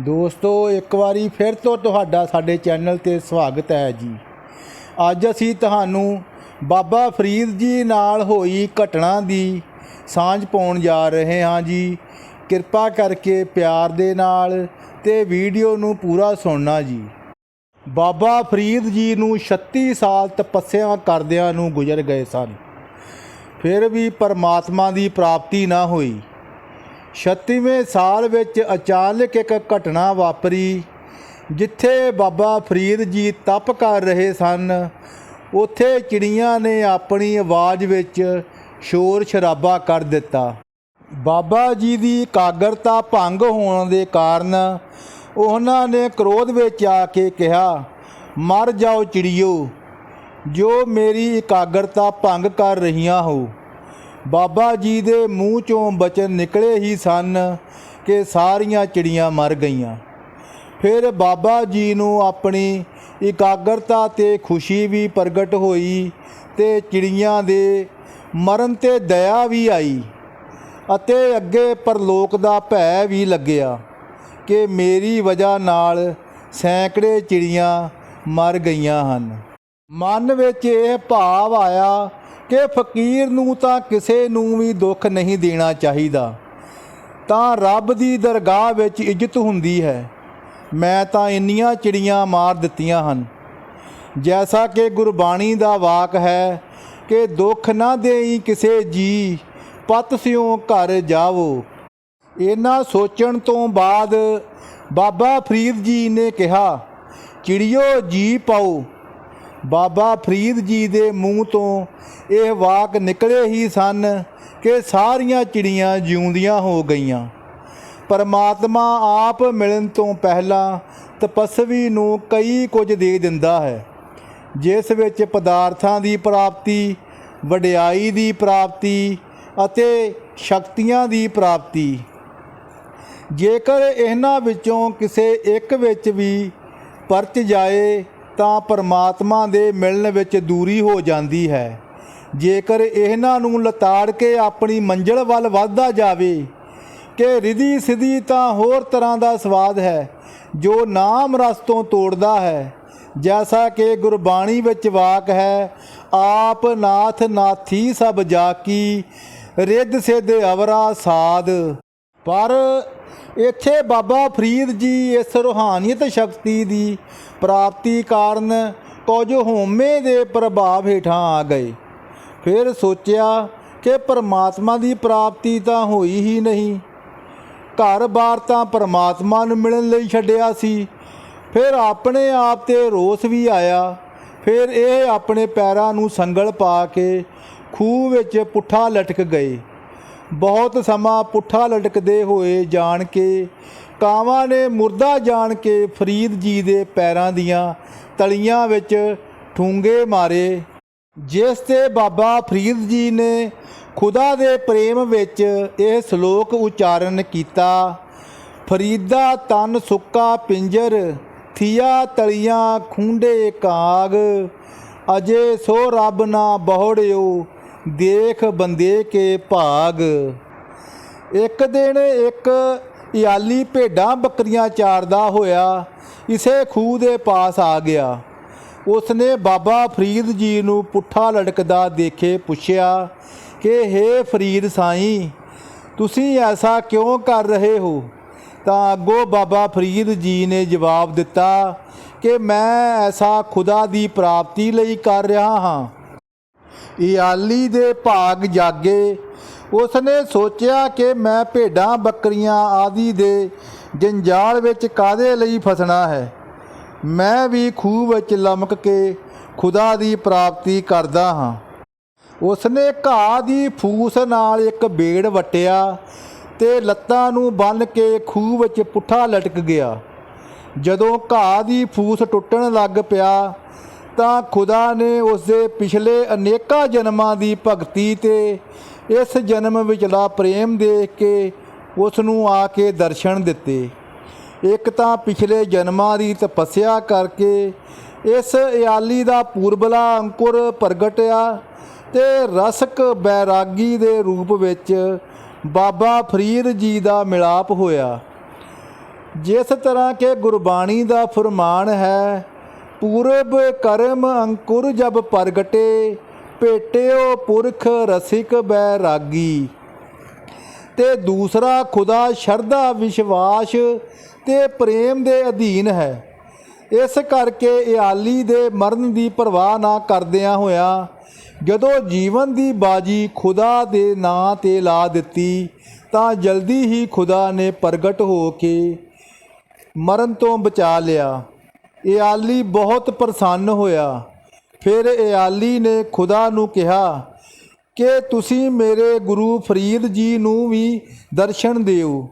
ਦੋਸਤੋ, ਇੱਕ ਵਾਰੀ ਫਿਰ ਤੋਂ ਤੁਹਾਡਾ ਸਾਡੇ ਚੈਨਲ ਤੇ ਸਵਾਗਤ ਹੈ ਜੀ। ਅੱਜ ਅਸੀਂ ਤੁਹਾਨੂੰ ਬਾਬਾ ਫਰੀਦ ਜੀ ਨਾਲ ਹੋਈ ਘਟਨਾ ਦੀ ਸਾਂਝ ਪਾਉਣ ਜਾ ਰਹੇ ਹਾਂ ਜੀ। ਕਿਰਪਾ ਕਰਕੇ ਪਿਆਰ ਦੇ ਨਾਲ ਤੇ ਵੀਡੀਓ ਨੂੰ ਪੂਰਾ ਸੁਣਨਾ ਜੀ। ਬਾਬਾ ਫਰੀਦ ਜੀ ਨੂੰ 36 ਸਾਲ ਤਪੱਸਿਆ ਕਰਦਿਆਂ ਨੂੰ ਗੁਜ਼ਰ ਗਏ ਸਨ। ਫਿਰ ਵੀ ਪਰਮਾਤਮਾ ਦੀ ਪ੍ਰਾਪਤੀ ਨਾ ਹੋਈ। 36ਵੇਂ ਸਾਲ ਵਿੱਚ ਅਚਾਨਕ ਇੱਕ ਘਟਨਾ ਵਾਪਰੀ, ਜਿੱਥੇ ਬਾਬਾ ਫਰੀਦ ਜੀ ਤਪ ਕਰ ਰਹੇ ਸਨ। ਉੱਥੇ ਚਿੜੀਆਂ ਨੇ ਆਪਣੀ ਆਵਾਜ਼ ਵਿੱਚ ਸ਼ੋਰ ਸ਼ਰਾਬਾ ਕਰ ਦਿੱਤਾ। ਬਾਬਾ ਜੀ ਦੀ ਇਕਾਗਰਤਾ ਭੰਗ ਹੋਣ ਦੇ ਕਾਰਨ ਉਹਨਾਂ ਨੇ ਕ੍ਰੋਧ ਵਿੱਚ ਆ ਕੇ ਕਿਹਾ, ਮਰ ਜਾਓ ਚਿੜੀਓ, ਜੋ ਮੇਰੀ ਇਕਾਗਰਤਾ ਭੰਗ ਕਰ ਰਹੀਆਂ ਹੋ। ਬਾਬਾ ਜੀ ਦੇ ਮੂੰਹ ਚੋਂ ਬਚਨ ਨਿਕਲੇ ਹੀ ਸਨ ਕਿ ਸਾਰੀਆਂ ਚਿੜੀਆਂ ਮਰ ਗਈਆਂ। ਫਿਰ ਬਾਬਾ ਜੀ ਨੂੰ ਆਪਣੀ ਇਕਾਗਰਤਾ ਤੇ ਖੁਸ਼ੀ ਵੀ ਪ੍ਰਗਟ ਹੋਈ ਤੇ ਚਿੜੀਆਂ ਦੇ ਮਰਨ ਤੇ ਦਇਆ ਵੀ ਆਈ ਅਤੇ ਅੱਗੇ ਪਰਲੋਕ ਦਾ ਭੈ ਵੀ ਲੱਗਿਆ ਕਿ ਮੇਰੀ ਵਜ੍ਹਾ ਨਾਲ ਸੈਂਕੜੇ ਚਿੜੀਆਂ ਮਰ ਗਈਆਂ ਹਨ। ਮਨ ਵਿੱਚ ਇਹ ਭਾਵ ਆਇਆ ਕਿ ਫਕੀਰ ਨੂੰ ਤਾਂ ਕਿਸੇ ਨੂੰ ਵੀ ਦੁੱਖ ਨਹੀਂ ਦੇਣਾ ਚਾਹੀਦਾ। ਤਾਂ ਰੱਬ ਦੀ ਦਰਗਾਹ ਵਿੱਚ ਇੱਜ਼ਤ ਹੁੰਦੀ ਹੈ। ਮੈਂ ਤਾਂ ਇੰਨੀਆਂ ਚਿੜੀਆਂ ਮਾਰ ਦਿੱਤੀਆਂ ਹਨ। ਜੈਸਾ ਕਿ ਗੁਰਬਾਣੀ ਦਾ ਵਾਕ ਹੈ ਕਿ ਦੁੱਖ ਨਾ ਦੇਈ ਕਿਸੇ ਜੀ, ਪਤ ਸਿਓ ਘਰ ਜਾਵੋ। ਇਹਨਾਂ ਸੋਚਣ ਤੋਂ ਬਾਅਦ ਬਾਬਾ ਫਰੀਦ ਜੀ ਨੇ ਕਿਹਾ, ਚਿੜੀਓ ਜੀ ਪਾਓ ਬਾਬਾ ਫਰੀਦ ਜੀ ਦੇ ਮੂੰਹ ਤੋਂ ਇਹ ਵਾਕ ਨਿਕਲੇ ਹੀ ਸਨ ਕਿ ਸਾਰੀਆਂ ਚਿੜੀਆਂ ਜਿਉਂਦੀਆਂ ਹੋ ਗਈਆਂ। ਪਰਮਾਤਮਾ ਆਪ ਮਿਲਣ ਤੋਂ ਪਹਿਲਾਂ ਤਪਸਵੀ ਨੂੰ ਕਈ ਕੁਝ ਦੇ ਦਿੰਦਾ ਹੈ। ਜਿਸ ਵਿੱਚ ਪਦਾਰਥਾਂ ਦੀ ਪ੍ਰਾਪਤੀ, ਵਡਿਆਈ ਦੀ ਪ੍ਰਾਪਤੀ ਅਤੇ ਸ਼ਕਤੀਆਂ ਦੀ ਪ੍ਰਾਪਤੀ। ਜੇਕਰ ਇਹਨਾਂ ਵਿੱਚੋਂ ਕਿਸੇ ਇੱਕ ਵਿੱਚ ਵੀ ਪਰਚ ਜਾਏ ਤਾਂ ਪਰਮਾਤਮਾ ਦੇ ਮਿਲਣ ਵਿੱਚ ਦੂਰੀ ਹੋ ਜਾਂਦੀ ਹੈ। ਜੇਕਰ ਇਹਨਾਂ ਨੂੰ ਲਤਾੜ ਕੇ ਆਪਣੀ ਮੰਜ਼ਲ ਵੱਲ ਵੱਧਦਾ ਜਾਵੇ, ਕਿ ਰਿਧੀ ਸਿਧੀ ਤਾਂ ਹੋਰ ਤਰ੍ਹਾਂ ਦਾ ਸਵਾਦ ਹੈ, ਜੋ ਨਾਮ ਰਸ ਤੋਂ ਤੋੜਦਾ ਹੈ। ਜੈਸਾ ਕਿ ਗੁਰਬਾਣੀ ਵਿੱਚ ਵਾਕ ਹੈ, ਆਪ ਨਾਥ ਨਾਥੀ ਸਭ ਜਾਕੀ, ਰਿੱਧ ਸਿੱਧ ਅਵਰਾ ਸਾਧ। ਪਰ ਇੱਥੇ ਬਾਬਾ ਫਰੀਦ ਜੀ ਇਸ ਰੂਹਾਨੀਅਤ ਸ਼ਕਤੀ ਦੀ ਪ੍ਰਾਪਤੀ ਕਾਰਨ ਕੁਝ ਹੋਮੇ ਦੇ ਪ੍ਰਭਾਵ ਹੇਠਾਂ ਆ ਗਏ। ਫਿਰ ਸੋਚਿਆ ਕਿ ਪਰਮਾਤਮਾ ਦੀ ਪ੍ਰਾਪਤੀ ਤਾਂ ਹੋਈ ਹੀ ਨਹੀਂ। ਘਰ-ਬਾਰ ਤਾਂ ਪਰਮਾਤਮਾ ਨੂੰ ਮਿਲਣ ਲਈ ਛੱਡਿਆ ਸੀ। ਫਿਰ ਆਪਣੇ ਆਪ ਤੇ ਰੋਸ ਵੀ ਆਇਆ। ਫਿਰ ਇਹ ਆਪਣੇ ਪੈਰਾਂ ਨੂੰ ਸੰਗਲ ਪਾ ਕੇ ਖੂਹ ਵਿੱਚ ਪੁੱਠਾ ਲਟਕ ਗਏ। ਬਹੁਤ ਸਮਾਂ ਪੁੱਠਾ ਲਟਕਦੇ ਹੋਏ ਜਾਣ ਕੇ, ਕਾਵਾਂ ਨੇ ਮੁਰਦਾ ਜਾਣ ਕੇ ਫਰੀਦ ਜੀ ਦੇ ਪੈਰਾਂ ਦੀਆਂ ਤਲੀਆਂ ਵਿੱਚ ਠੂੰਗੇ ਮਾਰੇ। ਜਿਸ ਤੇ ਬਾਬਾ ਫਰੀਦ ਜੀ ਨੇ ਖੁਦਾ ਦੇ ਪ੍ਰੇਮ ਵਿੱਚ ਇਹ ਸ਼ਲੋਕ ਉਚਾਰਨ ਕੀਤਾ, ਫਰੀਦਾ ਤਨ ਸੁੱਕਾ ਪਿੰਜਰ, ਥੀਆ ਤਲੀਆਂ ਖੁੰਡੇ ਕਾਗ, ਅਜੇ ਸੋ ਰੱਬ ਨਾ ਬਹੁੜਿਓ ਦੇਖ ਬੰਦੇ ਕੇ ਭਾਗ। ਇੱਕ ਦਿਨ ਇੱਕ ਇਆਲੀ ਭੇਡਾਂ ਬੱਕਰੀਆਂ ਚਾਰਦਾ ਹੋਇਆ ਇਸੇ ਖੂਹ ਦੇ ਪਾਸ ਆ ਗਿਆ। ਉਸਨੇ ਬਾਬਾ ਫਰੀਦ ਜੀ ਨੂੰ ਪੁੱਠਾ ਲੜਕਦਾ ਦੇਖੇ ਪੁੱਛਿਆ ਕਿ हे ਫਰੀਦ ਸਾਈਂ, ਤੁਸੀਂ ਐਸਾ ਕਿਉਂ ਕਰ ਰਹੇ ਹੋ? ਤਾਂ ਅੱਗੋਂ ਬਾਬਾ ਫਰੀਦ ਜੀ ਨੇ ਜਵਾਬ ਦਿੱਤਾ ਕਿ, ਮੈਂ ਐਸਾ ਖੁਦਾ ਦੀ ਪ੍ਰਾਪਤੀ ਲਈ ਕਰ ਰਿਹਾ ਹਾਂ। ਇਆਲੀ ਦੇ ਭਾਗ ਜਾਗੇ। ਉਸਨੇ ਸੋਚਿਆ ਕਿ ਮੈਂ ਭੇਡਾਂ, ਬੱਕਰੀਆਂ ਆਦਿ ਦੇ ਜੰਜਾਲ ਵਿੱਚ ਕਾਦੇ ਲਈ ਫਸਣਾ ਹੈ? ਮੈਂ ਵੀ ਖੂਹ ਵਿੱਚ ਲਮਕ ਕੇ ਖੁਦਾ ਦੀ ਪ੍ਰਾਪਤੀ ਕਰਦਾ ਹਾਂ। ਉਸਨੇ ਘਾਹ ਦੀ ਫੂਸ ਨਾਲ ਇੱਕ ਬੇੜ ਵਟਿਆ ਤੇ ਲੱਤਾਂ ਨੂੰ ਬੰਨ ਕੇ ਖੂਹ ਵਿੱਚ ਪੁੱਠਾ ਲਟਕ ਗਿਆ। ਜਦੋਂ ਘਾਹ ਦੀ ਫੂਸ ਟੁੱਟਣ ਲੱਗ ਪਿਆ ਤਾਂ ਖੁਦਾ ਨੇ ਉਸ ਦੇ ਪਿਛਲੇ ਅਨੇਕਾਂ ਜਨਮਾਂ ਦੀ ਭਗਤੀ ਤੇ ਇਸ ਜਨਮ ਵਿਚਲਾ ਪ੍ਰੇਮ ਦੇਖ ਕੇ ਉਸ ਨੂੰ ਆ ਕੇ ਦਰਸ਼ਨ ਦਿੱਤੇ। ਇੱਕ ਤਾਂ ਪਿਛਲੇ ਜਨਮਾਂ ਦੀ ਤਪੱਸਿਆ ਕਰਕੇ ਇਸ ਇਆਲੀ ਦਾ ਪੂਰਬਲਾ ਅੰਕੁਰ ਪ੍ਰਗਟਿਆ ਤੇ ਰਸਕ ਬੈਰਾਗੀ ਦੇ ਰੂਪ ਵਿੱਚ ਬਾਬਾ ਫਰੀਦ ਜੀ ਦਾ ਮਿਲਾਪ ਹੋਇਆ। ਜਿਸ ਤਰ੍ਹਾਂ ਕਿ ਗੁਰਬਾਣੀ ਦਾ ਫਰਮਾਨ ਹੈ ਪੂਰਬ ਕਰਮ ਅੰਕੁਰ ਜਬ ਪ੍ਰਗਟੇ, ਭੇਟਿਓ ਪੁਰਖ ਰਸਿਕ ਬੈਰਾਗੀ। ਤੇ ਦੂਸਰਾ, ਖੁਦਾ ਸ਼ਰਧਾ ਵਿਸ਼ਵਾਸ ਤੇ ਪ੍ਰੇਮ ਦੇ ਅਧੀਨ ਹੈ। ਇਸ ਕਰਕੇ ਇਆਲੀ ਦੇ ਮਰਨ ਦੀ ਪਰਵਾਹ ਨਾ ਕਰਦਿਆਂ ਹੋਇਆ, ਜਦੋਂ ਜੀਵਨ ਦੀ ਬਾਜੀ ਖੁਦਾ ਦੇ ਨਾਂ ਤੇ ਲਾ ਦਿੱਤੀ, ਤਾਂ ਜਲਦੀ ਹੀ ਖੁਦਾ ਨੇ ਪ੍ਰਗਟ ਹੋ ਕੇ ਮਰਨ ਤੋਂ ਬਚਾ ਲਿਆ। ਇਆਲੀ ਬਹੁਤ ਪ੍ਰਸੰਨ ਹੋਇਆ। ਫਿਰ ਇਆਲੀ ਨੇ ਖੁਦਾ ਨੂੰ ਕਿਹਾ, ਕਿ ਤੁਸੀਂ ਮੇਰੇ ਗੁਰੂ ਫਰੀਦ ਜੀ ਨੂੰ ਵੀ ਦਰਸ਼ਨ ਦਿਓ।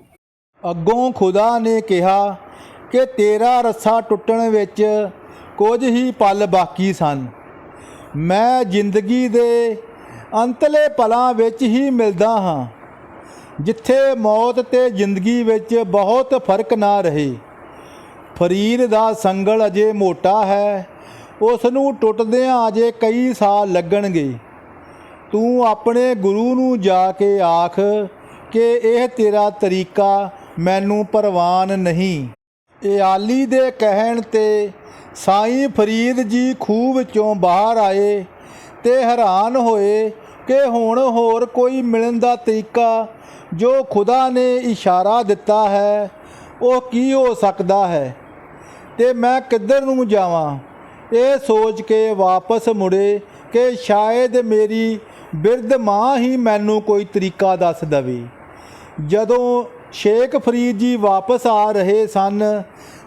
ਅੱਗੋਂ ਖੁਦਾ ਨੇ ਕਿਹਾ, ਕਿ ਤੇਰਾ ਰੱਸਾ ਟੁੱਟਣ ਵਿੱਚ ਕੁਝ ਹੀ ਪਲ ਬਾਕੀ ਸਨ। ਮੈਂ ਜ਼ਿੰਦਗੀ ਦੇ ਅੰਤਲੇ ਪਲਾਂ ਵਿੱਚ ਹੀ ਮਿਲਦਾ ਹਾਂ, ਜਿੱਥੇ ਮੌਤ ਤੇ ਜ਼ਿੰਦਗੀ ਵਿੱਚ ਬਹੁਤ ਫ਼ਰਕ ਨਾ ਰਹੇ। ਫਰੀਦ ਦਾ ਸੰਗਲ ਅਜੇ ਮੋਟਾ ਹੈ ਉਸ ਨੂੰ ਟੁੱਟਦਿਆਂ ਅਜੇ ਕਈ ਸਾਲ ਲੱਗਣਗੇ। ਤੂੰ ਆਪਣੇ ਗੁਰੂ ਨੂੰ ਜਾ ਕੇ ਆਖ ਕਿ ਇਹ ਤੇਰਾ ਤਰੀਕਾ ਮੈਨੂੰ ਪ੍ਰਵਾਨ ਨਹੀਂ। ਇਆਲੀ ਦੇ ਕਹਿਣ ਤੇ ਸਾਈਂ ਫਰੀਦ ਜੀ ਖੂਹ ਵਿੱਚੋਂ ਬਾਹਰ ਆਏ ਤੇ ਹੈਰਾਨ ਹੋਏ ਕਿ ਹੁਣ ਹੋਰ ਕੋਈ ਮਿਲਣ ਦਾ ਤਰੀਕਾ ਜੋ ਖੁਦਾ ਨੇ ਇਸ਼ਾਰਾ ਦਿੱਤਾ ਹੈ, ਉਹ ਕੀ ਹੋ ਸਕਦਾ ਹੈ? ਤੇ ਮੈਂ ਕਿੱਧਰ ਨੂੰ ਜਾਵਾਂ? ਇਹ ਸੋਚ ਕੇ ਵਾਪਸ ਮੁੜੇ ਕਿ ਸ਼ਾਇਦ ਮੇਰੀ ਬਿਰਧ ਮਾਂ ਹੀ ਮੈਨੂੰ ਕੋਈ ਤਰੀਕਾ ਦੱਸ ਦਵੇ। ਜਦੋਂ ਸ਼ੇਖ ਫਰੀਦ ਜੀ ਵਾਪਸ ਆ ਰਹੇ ਸਨ,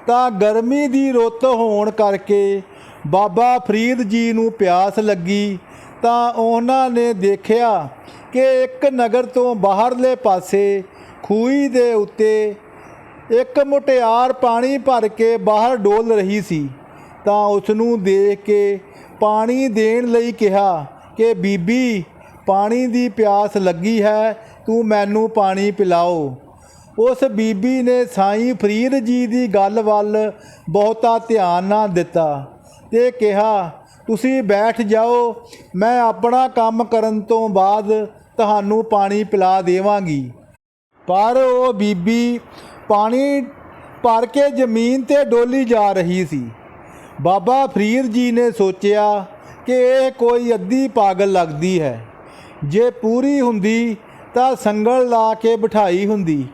ਤਾਂ ਗਰਮੀ ਦੀ ਰੁੱਤ ਹੋਣ ਕਰਕੇ ਬਾਬਾ ਫਰੀਦ ਜੀ ਨੂੰ ਪਿਆਸ ਲੱਗੀ, ਤਾਂ ਉਹਨਾਂ ਨੇ ਦੇਖਿਆ ਕਿ ਇੱਕ ਨਗਰ ਤੋਂ ਬਾਹਰਲੇ ਪਾਸੇ ਖੂਹੀ ਦੇ ਉੱਤੇ ਇੱਕ ਮੁਟਿਆਰ ਪਾਣੀ ਭਰ ਕੇ ਬਾਹਰ ਡੋਲ ਰਹੀ ਸੀ, ਤਾਂ ਉਸ ਨੂੰ ਦੇਖ ਕੇ ਪਾਣੀ ਦੇਣ ਲਈ ਕਿਹਾ ਕਿ, ਬੀਬੀ, ਪਾਣੀ ਦੀ ਪਿਆਸ ਲੱਗੀ ਹੈ, ਤੂੰ ਮੈਨੂੰ ਪਾਣੀ ਪਿਲਾਓ। ਉਸ ਬੀਬੀ ਨੇ ਸਾਈਂ ਫਰੀਦ ਜੀ ਦੀ ਗੱਲ ਵੱਲ ਬਹੁਤਾ ਧਿਆਨ ਨਾ ਦਿੱਤਾ ਤੇ ਕਿਹਾ, ਤੁਸੀਂ ਬੈਠ ਜਾਓ, ਮੈਂ ਆਪਣਾ ਕੰਮ ਕਰਨ ਤੋਂ ਬਾਅਦ ਤੁਹਾਨੂੰ ਪਾਣੀ ਪਿਲਾ ਦੇਵਾਂਗੀ। ਪਰ ਉਹ ਬੀਬੀ ਪਾਣੀ ਭਰ ਕੇ ਜ਼ਮੀਨ ਤੇ ਡੋਲੀ ਜਾ ਰਹੀ ਸੀ। ਬਾਬਾ ਫਰੀਦ ਜੀ ਨੇ ਸੋਚਿਆ ਕਿ ਇਹ ਕੋਈ ਅੱਧੀ ਪਾਗਲ ਲੱਗਦੀ ਹੈ। ਜੇ ਪੂਰੀ ਹੁੰਦੀ ਤਾਂ ਸੰਗਲ ਲਾ ਕੇ ਬਿਠਾਈ ਹੁੰਦੀ।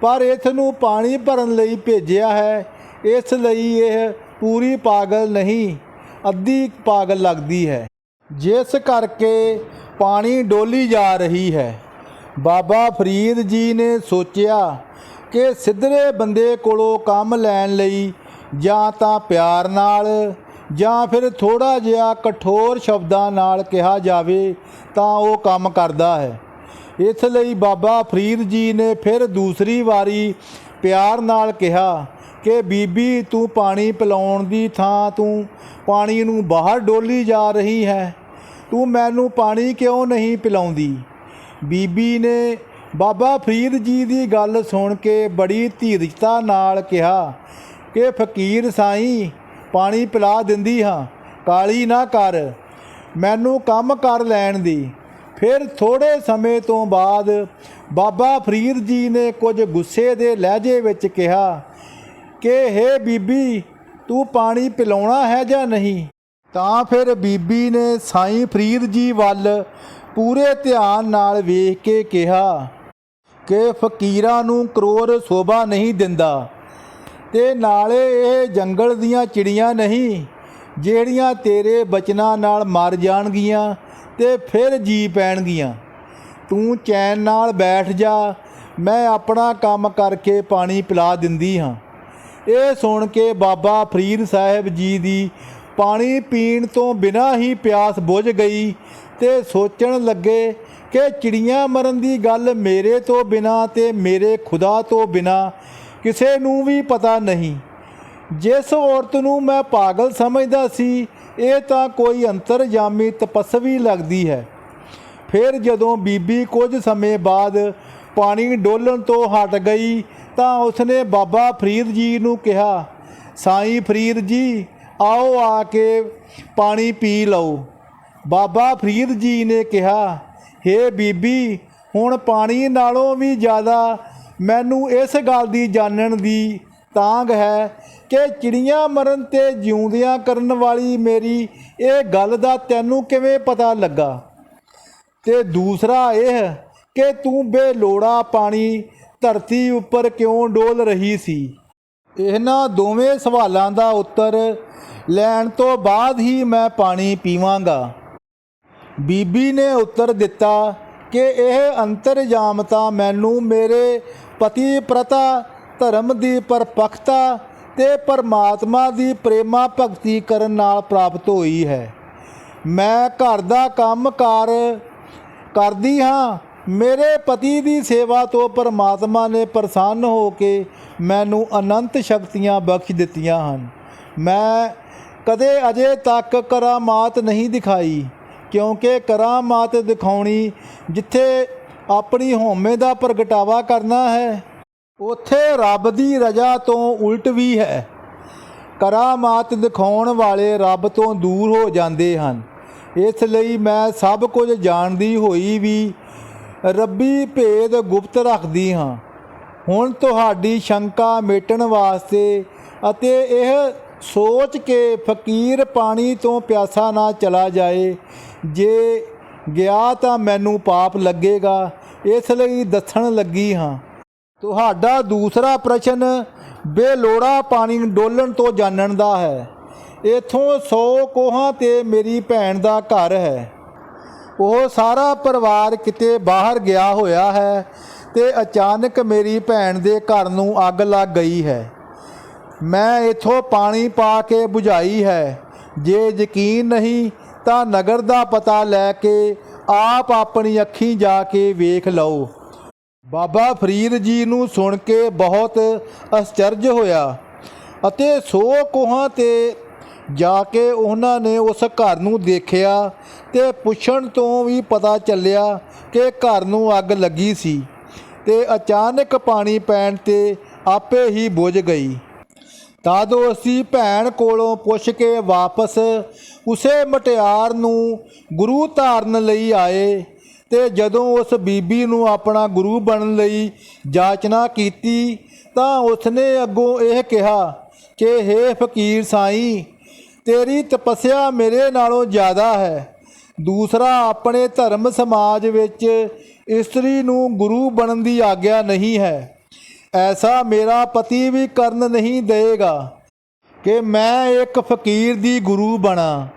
ਪਰ ਇਸ ਨੂੰ ਪਾਣੀ ਭਰਨ ਲਈ ਭੇਜਿਆ ਹੈ। ਇਸ ਲਈ ਇਹ ਪੂਰੀ ਪਾਗਲ ਨਹੀਂ, ਅੱਧੀ ਪਾਗਲ ਲੱਗਦੀ ਹੈ। ਜਿਸ ਕਰਕੇ ਪਾਣੀ ਡੋਲੀ ਜਾ ਰਹੀ ਹੈ। ਬਾਬਾ ਫਰੀਦ ਜੀ ਨੇ ਸੋਚਿਆ ਕਿ ਸਿੱਧਰੇ ਬੰਦੇ ਕੋਲੋਂ ਕੰਮ ਲੈਣ ਲਈ ਜਾਂ ਤਾਂ ਪਿਆਰ ਨਾਲ ਜਾਂ ਫਿਰ ਥੋੜਾ ਜਿਹਾ ਕਠੋਰ ਸ਼ਬਦਾਂ ਨਾਲ ਕਿਹਾ ਜਾਵੇ ਤਾਂ ਉਹ ਕੰਮ ਕਰਦਾ ਹੈ। ਇਸ ਲਈ ਬਾਬਾ ਫਰੀਦ ਜੀ ਨੇ ਫਿਰ ਦੂਸਰੀ ਵਾਰੀ ਪਿਆਰ ਨਾਲ ਕਿਹਾ ਕਿ, ਬੀਬੀ, ਤੂੰ ਪਾਣੀ ਪਿਲਾਉਣ ਦੀ ਥਾਂ ਤੂੰ ਪਾਣੀ ਨੂੰ ਬਾਹਰ ਡੋਲੀ ਜਾ ਰਹੀ ਹੈ। ਤੂੰ ਮੈਨੂੰ ਪਾਣੀ ਕਿਉਂ ਨਹੀਂ ਪਿਲਾਉਂਦੀ? ਬੀਬੀ ਨੇ ਬਾਬਾ ਫਰੀਦ ਜੀ ਦੀ ਗੱਲ ਸੁਣ ਕੇ ਬੜੀ ਧੀਰਜਤਾ ਨਾਲ ਕਿਹਾ ਕਿ ਫਕੀਰ ਸਾਈਂ, ਪਾਣੀ ਪਿਲਾ ਦਿੰਦੀ ਹਾਂ, ਕਾਲੀ ਨਾ ਕਰ। ਮੈਨੂੰ ਕੰਮ ਕਰ ਲੈਣ ਦੀ। ਫਿਰ ਥੋੜੇ ਸਮੇਂ ਤੋਂ ਬਾਅਦ ਬਾਬਾ ਫਰੀਦ ਜੀ ਨੇ ਕੁਝ ਗੁੱਸੇ ਦੇ ਲਹਿਜੇ ਵਿੱਚ ਕਿਹਾ ਕਿ, ਹੇ ਬੀਬੀ, ਤੂੰ ਪਾਣੀ ਪਿਲਾਉਣਾ ਹੈ ਜਾਂ ਨਹੀਂ? ਤਾਂ ਫਿਰ ਬੀਬੀ ਨੇ ਸਾਈਂ ਫਰੀਦ ਜੀ ਵੱਲ ਪੂਰੇ ਧਿਆਨ ਨਾਲ ਵੇਖ ਕੇ ਕਿਹਾ ਕਿ ਫਕੀਰਾਂ ਨੂੰ ਕਰੋੜ ਸੋਭਾ ਨਹੀਂ ਦਿੰਦਾ। ਤੇ ਨਾਲੇ ਇਹ ਜੰਗਲ ਦੀਆਂ ਚਿੜੀਆਂ ਨਹੀਂ, ਜਿਹੜੀਆਂ ਤੇਰੇ ਬਚਨਾਂ ਨਾਲ ਮਰ ਜਾਣਗੀਆਂ ਤੇ ਫਿਰ ਜੀ ਪੈਣਗੀਆਂ। ਤੂੰ ਚੈਨ ਨਾਲ ਬੈਠ ਜਾ, ਮੈਂ ਆਪਣਾ ਕੰਮ ਕਰਕੇ ਪਾਣੀ ਪਿਲਾ ਦਿੰਦੀ ਹਾਂ। ਇਹ ਸੁਣ ਕੇ ਬਾਬਾ ਫਰੀਦ ਸਾਹਿਬ ਜੀ ਦੀ ਪਾਣੀ ਪੀਣ ਤੋਂ ਬਿਨਾਂ ਹੀ ਪਿਆਸ ਬੁਝ ਗਈ ਤੇ ਸੋਚਣ ਲੱਗੇ ਕਿ ਚਿੜੀਆਂ ਮਰਨ ਦੀ ਗੱਲ ਮੇਰੇ ਤੋਂ ਬਿਨਾਂ ਤੇ ਮੇਰੇ ਖੁਦਾ ਤੋਂ ਬਿਨਾਂ ਕਿਸੇ ਨੂੰ ਵੀ ਪਤਾ ਨਹੀਂ। ਜਿਸ ਔਰਤ ਨੂੰ ਮੈਂ ਪਾਗਲ ਸਮਝਦਾ ਸੀ, ਇਹ ਤਾਂ ਕੋਈ ਅੰਤਰਜਾਮੀ ਤਪਸਵੀ ਲੱਗਦੀ ਹੈ। ਫਿਰ ਜਦੋਂ ਬੀਬੀ ਕੁਝ ਸਮੇਂ ਬਾਅਦ ਪਾਣੀ ਡੋਲਣ ਤੋਂ ਹਟ ਗਈ, ਤਾਂ ਉਸਨੇ ਬਾਬਾ ਫਰੀਦ ਜੀ ਨੂੰ ਕਿਹਾ, ਸਾਈਂ ਫਰੀਦ ਜੀ, ਆਓ ਆ ਕੇ ਪਾਣੀ ਪੀ ਲਓ। ਬਾਬਾ ਫਰੀਦ ਜੀ ਨੇ ਕਿਹਾ ਹੇ ਬੀਬੀ, ਹੁਣ ਪਾਣੀ ਨਾਲੋਂ ਵੀ ਜ਼ਿਆਦਾ ਮੈਨੂੰ ਇਸ ਗੱਲ ਦੀ ਜਾਣਨ ਦੀ ਤਾਂਗ ਹੈ ਕਿ ਚਿੜੀਆਂ ਮਰਨ ਤੇ ਜਿਉਂਦਿਆਂ ਕਰਨ ਵਾਲੀ ਮੇਰੀ ਇਹ ਗੱਲ ਦਾ ਤੈਨੂੰ ਕਿਵੇਂ ਪਤਾ ਲੱਗਾ? ਤੇ ਦੂਸਰਾ ਇਹ ਕਿ ਤੂੰ ਬੇਲੋੜਾ ਪਾਣੀ ਧਰਤੀ ਉੱਪਰ ਕਿਉਂ ਡੋਲ ਰਹੀ ਸੀ? ਇਹਨਾਂ ਦੋਵੇਂ ਸਵਾਲਾਂ ਦਾ ਉੱਤਰ ਲੈਣ ਤੋਂ ਬਾਅਦ ਹੀ ਮੈਂ ਪਾਣੀ ਪੀਵਾਂਗਾ। ਬੀਬੀ ਨੇ ਉੱਤਰ ਦਿੱਤਾ ਕਿ ਇਹ ਅੰਤਰਜਾਮਤਾ ਮੈਨੂੰ ਮੇਰੇ ਪਤੀ ਪ੍ਰਤਾ ਧਰਮ ਦੀ ਪਰਪੱਕਤਾ ਤੇ ਪਰਮਾਤਮਾ ਦੀ ਪ੍ਰੇਮਾ ਭਗਤੀ ਕਰਨ ਨਾਲ ਪ੍ਰਾਪਤ ਹੋਈ ਹੈ। ਮੈਂ ਘਰ ਦਾ ਕੰਮ ਕਾਰ ਕਰਦੀ ਹਾਂ। ਮੇਰੇ ਪਤੀ ਦੀ ਸੇਵਾ ਤੋਂ ਪਰਮਾਤਮਾ ਨੇ ਪ੍ਰਸੰਨ ਹੋ ਕੇ ਮੈਨੂੰ ਅਨੰਤ ਸ਼ਕਤੀਆਂ ਬਖਸ਼ ਦਿੱਤੀਆਂ ਹਨ। ਮੈਂ ਕਦੇ ਅਜੇ ਤੱਕ ਕਰਾਮਾਤ ਨਹੀਂ ਦਿਖਾਈ। ਕਿਉਂਕਿ ਕਰਾਮਾਤ ਦਿਖਾਉਣੀ ਜਿੱਥੇ ਆਪਣੀ ਹਉਮੈ ਦਾ ਪ੍ਰਗਟਾਵਾ ਕਰਨਾ ਹੈ, ਉੱਥੇ ਰੱਬ ਦੀ ਰਜ਼ਾ ਤੋਂ ਉਲਟ ਵੀ ਹੈ। ਕਰਾਮਾਤ ਦਿਖਾਉਣ ਵਾਲੇ ਰੱਬ ਤੋਂ ਦੂਰ ਹੋ ਜਾਂਦੇ ਹਨ। ਇਸ ਲਈ ਮੈਂ ਸਭ ਕੁਝ ਜਾਣਦੀ ਹੋਈ ਵੀ ਰੱਬੀ ਭੇਦ ਗੁਪਤ ਰੱਖਦੀ ਹਾਂ। ਹੁਣ ਤੁਹਾਡੀ ਸ਼ੰਕਾ ਮੇਟਣ ਵਾਸਤੇ ਅਤੇ ਇਹ ਸੋਚ ਕੇ ਫਕੀਰ ਪਾਣੀ ਤੋਂ ਪਿਆਸਾ ਨਾ ਚਲਾ ਜਾਏ। ਜੇ ਗਿਆ ਤਾਂ ਮੈਨੂੰ ਪਾਪ ਲੱਗੇਗਾ, ਇਸ ਲਈ ਦੱਸਣ ਲੱਗੀ ਹਾਂ। ਤੁਹਾਡਾ ਦੂਸਰਾ ਪ੍ਰਸ਼ਨ ਬੇਲੋੜਾ ਪਾਣੀ ਡੋਲਣ ਤੋਂ ਜਾਣਨ ਦਾ ਹੈ। ਇਥੋਂ 100 ਕੋਹਾਂ ਤੇ ਮੇਰੀ ਭੈਣ ਦਾ ਘਰ ਹੈ। ਉਹ ਸਾਰਾ ਪਰਿਵਾਰ ਕਿਤੇ ਬਾਹਰ ਗਿਆ ਹੋਇਆ ਹੈ ਤੇ ਅਚਾਨਕ ਮੇਰੀ ਭੈਣ ਦੇ ਘਰ ਨੂੰ ਅੱਗ ਲੱਗ ਗਈ ਹੈ। ਮੈਂ ਇਥੋਂ ਪਾਣੀ ਪਾ ਕੇ ਬੁਝਾਈ ਹੈ। ਜੇ ਯਕੀਨ ਨਹੀਂ, ਤਾਂ ਨਗਰ ਦਾ ਪਤਾ ਲੈ ਕੇ ਆਪ ਆਪਣੀ ਅੱਖੀਂ ਜਾ ਕੇ ਵੇਖ ਲਓ। ਬਾਬਾ ਫਰੀਦ ਜੀ ਨੂੰ ਸੁਣ ਕੇ ਬਹੁਤ ਅਸਚਰਜ ਹੋਇਆ ਅਤੇ ਸੋ ਕੋਹਾਂ ਤੇ ਜਾ ਕੇ ਉਹਨਾਂ ਨੇ ਉਸ ਘਰ ਨੂੰ ਦੇਖਿਆ ਤੇ ਪੁੱਛਣ ਤੋਂ ਵੀ ਪਤਾ ਚੱਲਿਆ ਕਿ ਘਰ ਨੂੰ ਅੱਗ ਲੱਗੀ ਸੀ ਤੇ ਅਚਾਨਕ ਪਾਣੀ ਪੈਣ ਤੇ ਆਪੇ ਹੀ ਬੁਝ ਗਈ। ਤਦ ਅਸੀਂ ਭੈਣ ਕੋਲੋਂ ਪੁੱਛ ਕੇ ਵਾਪਸ ਉਸੇ ਮਟਿਆਰ ਨੂੰ ਗੁਰੂ ਧਾਰਨ ਲਈ ਆਏ ਤੇ ਜਦੋਂ ਉਸ ਬੀਬੀ ਨੂੰ ਆਪਣਾ ਗੁਰੂ ਬਣਨ ਲਈ ਜਾਚਨਾ ਕੀਤੀ ਤਾਂ ਉਸਨੇ ਅੱਗੋਂ ਇਹ ਕਿਹਾ ਕਿ हे ਫਕੀਰ ਸਾਈਂ, ਤੇਰੀ ਤਪੱਸਿਆ ਮੇਰੇ ਨਾਲੋਂ ਜ਼ਿਆਦਾ ਹੈ। ਦੂਸਰਾ, ਆਪਣੇ ਧਰਮ ਸਮਾਜ ਵਿੱਚ ਇਸਤਰੀ ਨੂੰ ਗੁਰੂ ਬਣਨ ਦੀ ਆਗਿਆ ਨਹੀਂ ਹੈ। ਐਸਾ ਮੇਰਾ ਪਤੀ ਵੀ ਕਰਨ ਨਹੀਂ ਦੇਗਾ ਕਿ ਮੈਂ ਇੱਕ ਫਕੀਰ ਦੀ ਗੁਰੂ ਬਣਾ।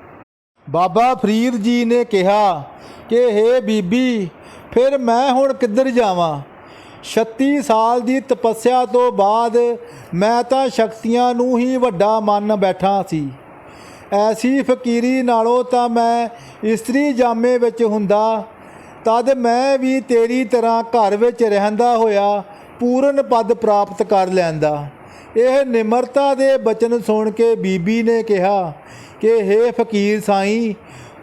ਬਾਬਾ ਫਰੀਦ ਜੀ ਨੇ ਕਿਹਾ ਕਿ हे ਬੀਬੀ, ਫਿਰ ਮੈਂ ਹੁਣ ਕਿੱਧਰ ਜਾਵਾਂ? 36 ਸਾਲ ਦੀ ਤਪੱਸਿਆ ਤੋਂ ਬਾਅਦ ਮੈਂ ਤਾਂ ਸ਼ਕਤੀਆਂ ਨੂੰ ਹੀ ਵੱਡਾ ਮੰਨ ਬੈਠਾ ਸੀ। ਐਸੀ ਫਕੀਰੀ ਨਾਲੋਂ ਤਾਂ ਮੈਂ ਇਸਤਰੀ ਜਾਮੇ ਵਿੱਚ ਹੁੰਦਾ। ਤਦ ਮੈਂ ਵੀ ਤੇਰੀ ਤਰ੍ਹਾਂ ਘਰ ਵਿੱਚ ਰਹਿੰਦਾ ਹੋਇਆ ਪੂਰਨ ਪਦ ਪ੍ਰਾਪਤ ਕਰ ਲੈਂਦਾ। ਇਹ ਨਿਮਰਤਾ ਦੇ ਬਚਨ ਸੁਣ ਕੇ ਬੀਬੀ ਨੇ ਕਿਹਾ ਕਿ हे ਫਕੀਰ ਸਾਈਂ,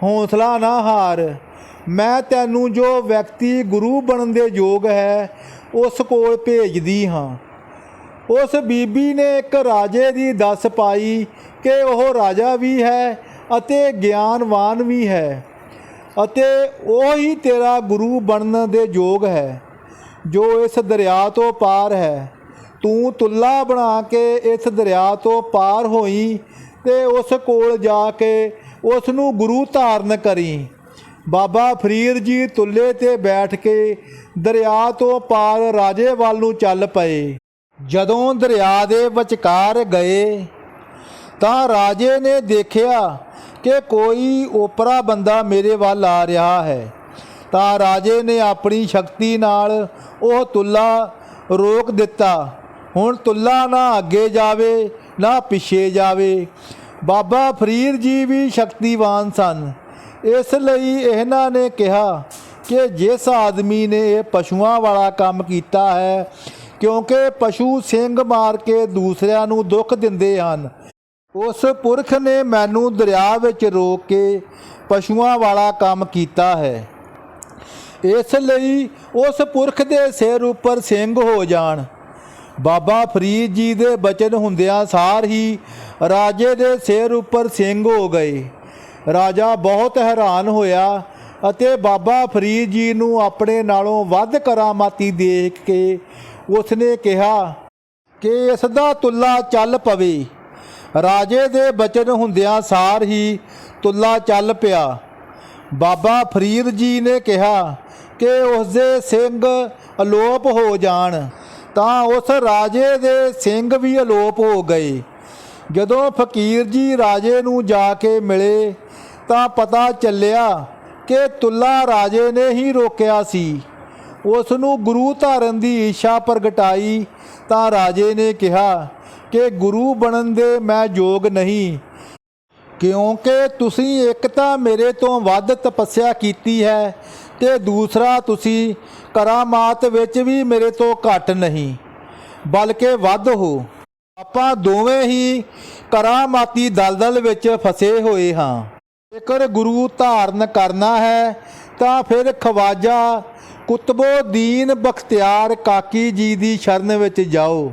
ਹੌਸਲਾ ਨਾ ਹਾਰ। ਮੈਂ ਤੈਨੂੰ ਜੋ ਵਿਅਕਤੀ ਗੁਰੂ ਬਣਨ ਦੇ ਯੋਗ ਹੈ, ਉਸ ਕੋਲ ਭੇਜਦੀ ਹਾਂ। ਉਸ ਬੀਬੀ ਨੇ ਇੱਕ ਰਾਜੇ ਦੀ ਦੱਸ ਪਾਈ ਕਿ ਉਹ ਰਾਜਾ ਵੀ ਹੈ ਅਤੇ ਗਿਆਨਵਾਨ ਵੀ ਹੈ ਅਤੇ ਉਹ ਹੀ ਤੇਰਾ ਗੁਰੂ ਬਣਨ ਦੇ ਯੋਗ ਹੈ। ਜੋ ਇਸ ਦਰਿਆ ਤੋਂ ਪਾਰ ਹੈ, ਤੂੰ ਤੁੱਲਾ ਬਣਾ ਕੇ ਇਸ ਦਰਿਆ ਤੋਂ ਪਾਰ ਹੋਈ ਤੇ ਉਸ ਕੋਲ ਜਾ ਕੇ ਉਸ ਨੂੰ ਗੁਰੂ ਧਾਰਨ ਕਰੀ। ਬਾਬਾ ਫਰੀਦ ਜੀ ਤੁੱਲੇ ਤੇ ਬੈਠ ਕੇ ਦਰਿਆ ਤੋਂ ਪਾਰ ਰਾਜੇ ਵੱਲ ਨੂੰ ਚੱਲ ਪਏ। ਜਦੋਂ ਦਰਿਆ ਦੇ ਵਿਚਕਾਰ ਗਏ, ਤਾਂ ਰਾਜੇ ਨੇ ਦੇਖਿਆ ਕਿ ਕੋਈ ਓਪਰਾ ਬੰਦਾ ਮੇਰੇ ਵੱਲ ਆ ਰਿਹਾ ਹੈ। ਤਾਂ ਰਾਜੇ ਨੇ ਆਪਣੀ ਸ਼ਕਤੀ ਨਾਲ ਉਹ ਤੁਲਾ ਰੋਕ ਦਿੱਤਾ। ਹੁਣ ਤੁਲਾ ਨਾ ਅੱਗੇ ਜਾਵੇ, ਨਾ ਪਿੱਛੇ ਜਾਵੇ। ਬਾਬਾ ਫਰੀਦ ਜੀ ਵੀ ਸ਼ਕਤੀਵਾਨ ਸਨ। ਇਸ ਲਈ ਇਹਨਾਂ ਨੇ ਕਿਹਾ ਕਿ ਜਿਸ ਆਦਮੀ ਨੇ ਇਹ ਪਸ਼ੂਆਂ ਵਾਲਾ ਕੰਮ ਕੀਤਾ ਹੈ, ਕਿਉਂਕਿ ਪਸ਼ੂ ਸਿੰਘ ਮਾਰ ਕੇ ਦੂਸਰਿਆਂ ਨੂੰ ਦੁੱਖ ਦਿੰਦੇ ਹਨ। ਉਸ ਪੁਰਖ ਨੇ ਮੈਨੂੰ ਦਰਿਆ ਵਿੱਚ ਰੋਕ ਕੇ ਪਸ਼ੂਆਂ ਵਾਲਾ ਕੰਮ ਕੀਤਾ ਹੈ। ਇਸ ਲਈ ਉਸ ਪੁਰਖ ਦੇ ਸਿਰ ਉੱਪਰ ਸਿੰਘ ਹੋ ਜਾਣ। ਬਾਬਾ ਫਰੀਦ ਜੀ ਦੇ ਬਚਨ ਹੁੰਦਿਆਂ ਸਾਰ ਹੀ ਰਾਜੇ ਦੇ ਸਿਰ ਉੱਪਰ ਸਿੰਘ ਹੋ ਗਏ। ਰਾਜਾ ਬਹੁਤ ਹੈਰਾਨ ਹੋਇਆ ਅਤੇ ਬਾਬਾ ਫਰੀਦ ਜੀ ਨੂੰ ਆਪਣੇ ਨਾਲੋਂ ਵੱਧ ਕਰਾਮਾਤੀ ਦੇਖ ਕੇ ਉਸਨੇ ਕਿਹਾ ਕਿ ਇਸ ਦਾ ਤੁੱਲਾ ਚੱਲ ਪਵੇ। ਰਾਜੇ ਦੇ ਬਚਨ ਹੁੰਦਿਆਂ ਸਾਰ ਹੀ ਤੁੱਲਾ ਚੱਲ ਪਿਆ। ਬਾਬਾ ਫਰੀਦ ਜੀ ਨੇ ਕਿਹਾ ਕਿ ਉਸ ਦੇ ਸਿੰਘ ਅਲੋਪ ਹੋ ਜਾਣ, ਤਾਂ ਉਸ ਰਾਜੇ ਦੇ ਸਿੰਘ ਵੀ ਅਲੋਪ ਹੋ ਗਏ। ਜਦੋਂ ਫਕੀਰ ਜੀ ਰਾਜੇ ਨੂੰ ਜਾ ਕੇ ਮਿਲੇ, ਤਾਂ ਪਤਾ ਚੱਲਿਆ ਕਿ ਤੁੱਲਾ ਰਾਜੇ ਨੇ ਹੀ ਰੋਕਿਆ ਸੀ। ਉਸ ਨੂੰ ਗੁਰੂ ਧਾਰਨ ਦੀ ਇੱਛਾ ਪ੍ਰਗਟਾਈ, ਤਾਂ ਰਾਜੇ ਨੇ ਕਿਹਾ ਕਿ ਗੁਰੂ ਬਣਨ ਦੇ ਮੈਂ ਯੋਗ ਨਹੀਂ। ਕਿਉਂਕਿ ਤੁਸੀਂ ਇੱਕ ਤਾਂ ਮੇਰੇ ਤੋਂ ਵੱਧ ਤਪੱਸਿਆ ਕੀਤੀ ਹੈ ਤੇ ਦੂਸਰਾ ਤੁਸੀਂ ਕਰਾਮਾਤ ਵਿੱਚ ਵੀ ਮੇਰੇ ਤੋਂ ਘੱਟ ਨਹੀਂ, ਬਲਕਿ ਵੱਧ ਹੋ। ਆਪਾਂ ਦੋਵੇਂ ਹੀ ਕਰਾਮਾਤੀ ਦਲਦਲ ਵਿੱਚ ਫਸੇ ਹੋਏ ਹਾਂ। ਜੇਕਰ ਗੁਰੂ ਧਾਰਨ ਕਰਨਾ ਹੈ, ਤਾਂ ਫਿਰ ਖਵਾਜਾ ਕੁਤਬੋਦੀਨ ਬਖਤਿਆਰ ਕਾਕੀ ਜੀ ਦੀ ਸ਼ਰਨ ਵਿੱਚ ਜਾਓ,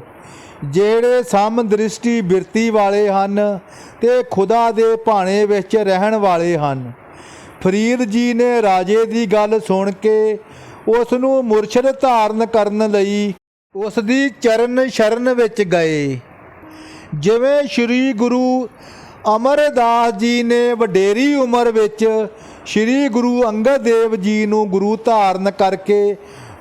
ਜਿਹੜੇ ਸਮ ਦ੍ਰਿਸ਼ਟੀ ਬਿਰਤੀ ਵਾਲੇ ਹਨ ਤੇ ਖੁਦਾ ਦੇ ਭਾਣੇ ਵਿੱਚ ਰਹਿਣ ਵਾਲੇ ਹਨ। ਫਰੀਦ ਜੀ ਨੇ ਰਾਜੇ ਦੀ ਗੱਲ ਸੁਣ ਕੇ ਉਸ ਨੂੰ ਮੁਰਸ਼ਦ ਧਾਰਨ ਕਰਨ ਲਈ ਉਸ ਦੀ ਚਰਨ ਸ਼ਰਨ ਵਿੱਚ ਗਏ। ਜਿਵੇਂ ਸ੍ਰੀ ਗੁਰੂ ਅਮਰਦਾਸ ਜੀ ਨੇ ਵਡੇਰੀ ਉਮਰ ਵਿੱਚ ਸ੍ਰੀ ਗੁਰੂ ਅੰਗਦ ਦੇਵ ਜੀ ਨੂੰ ਗੁਰੂ ਧਾਰਨ ਕਰਕੇ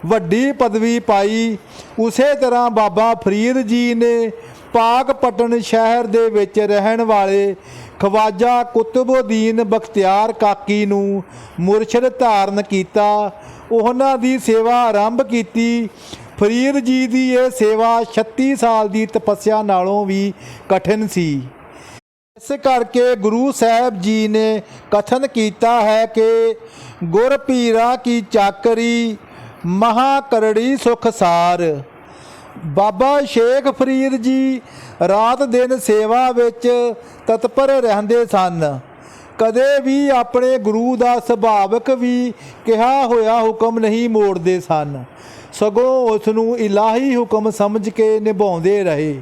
ਵੱਡੀ ਪਦਵੀ ਪਾਈ, ਉਸੇ ਤਰ੍ਹਾਂ ਬਾਬਾ ਫਰੀਦ ਜੀ ਨੇ ਪਾਕਪਟਨ ਸ਼ਹਿਰ ਦੇ ਵਿੱਚ ਰਹਿਣ ਵਾਲੇ ਖਵਾਜਾ ਕੁਤਬਉਦੀਨ ਬਖਤਿਆਰ ਕਾਕੀ ਨੂੰ ਮੁਰਸ਼ਦ ਧਾਰਨ ਕੀਤਾ। ਉਹਨਾਂ ਦੀ ਸੇਵਾ ਆਰੰਭ ਕੀਤੀ। ਫਰੀਦ ਜੀ ਦੀ ਇਹ ਸੇਵਾ 36 ਸਾਲ ਦੀ ਤਪੱਸਿਆ ਨਾਲੋਂ ਵੀ ਕਠਿਨ ਸੀ। ਇਸ ਕਰਕੇ ਗੁਰੂ ਸਾਹਿਬ ਜੀ ਨੇ ਕਥਨ ਕੀਤਾ ਹੈ ਕਿ ਗੁਰ ਪੀਰਾ ਕੀ ਚਾਕਰੀ ਮਹਾ ਕਰੜੀ ਸੁਖ ਸਾਰ। ਬਾਬਾ ਸ਼ੇਖ ਫਰੀਦ ਜੀ ਰਾਤ ਦਿਨ ਸੇਵਾ ਵਿੱਚ ਤਤਪਰ ਰਹਿੰਦੇ ਸਨ। ਕਦੇ ਵੀ ਆਪਣੇ ਗੁਰੂ ਦਾ ਸੁਭਾਵਕ ਵੀ ਕਿਹਾ ਹੋਇਆ ਹੁਕਮ ਨਹੀਂ ਮੋੜਦੇ ਸਨ। ਸਗੋਂ ਉਸ ਨੂੰ ਇਲਾਹੀ ਹੁਕਮ ਸਮਝ ਕੇ ਨਿਭਾਉਂਦੇ ਰਹੇ।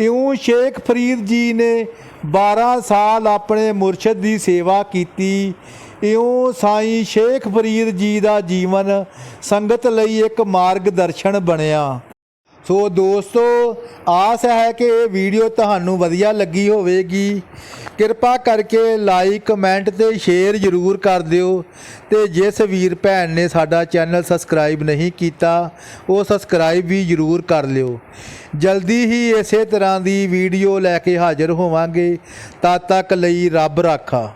ਇਉਂ ਸ਼ੇਖ ਫਰੀਦ ਜੀ ਨੇ 12 ਸਾਲ ਆਪਣੇ ਮੁਰਸ਼ਦ ਦੀ ਸੇਵਾ ਕੀਤੀ। ਇਉਂ ਸਾਈਂ ਸ਼ੇਖ ਫਰੀਦ ਜੀ ਦਾ ਜੀਵਨ ਸੰਗਤ ਲਈ ਇੱਕ ਮਾਰਗਦਰਸ਼ਨ ਬਣਿਆ। ਸੋ ਦੋਸਤੋ, ਆਸ ਹੈ ਕਿ ਇਹ ਵੀਡੀਓ ਤੁਹਾਨੂੰ ਵਧੀਆ ਲੱਗੀ ਹੋਵੇਗੀ। ਕਿਰਪਾ ਕਰਕੇ ਲਾਈਕ ਕਮੈਂਟ ਤੇ ਸ਼ੇਅਰ ਜ਼ਰੂਰ ਕਰ ਦਿਓ। ਤੇ ਜਿਸ ਵੀਰ ਭੈਣ ਨੇ ਸਾਡਾ ਚੈਨਲ ਸਬਸਕ੍ਰਾਈਬ ਨਹੀਂ ਕੀਤਾ, ਉਹ ਸਬਸਕ੍ਰਾਈਬ ਵੀ ਜ਼ਰੂਰ ਕਰ ਲਿਓ। ਜਲਦੀ ਹੀ ਇਸੇ ਤਰ੍ਹਾਂ ਦੀ ਵੀਡੀਓ ਲੈ ਕੇ ਹਾਜ਼ਰ ਹੋਵਾਂਗੇ। ਤਦ ਤੱਕ ਲਈ ਰੱਬ ਰਾਖਾ।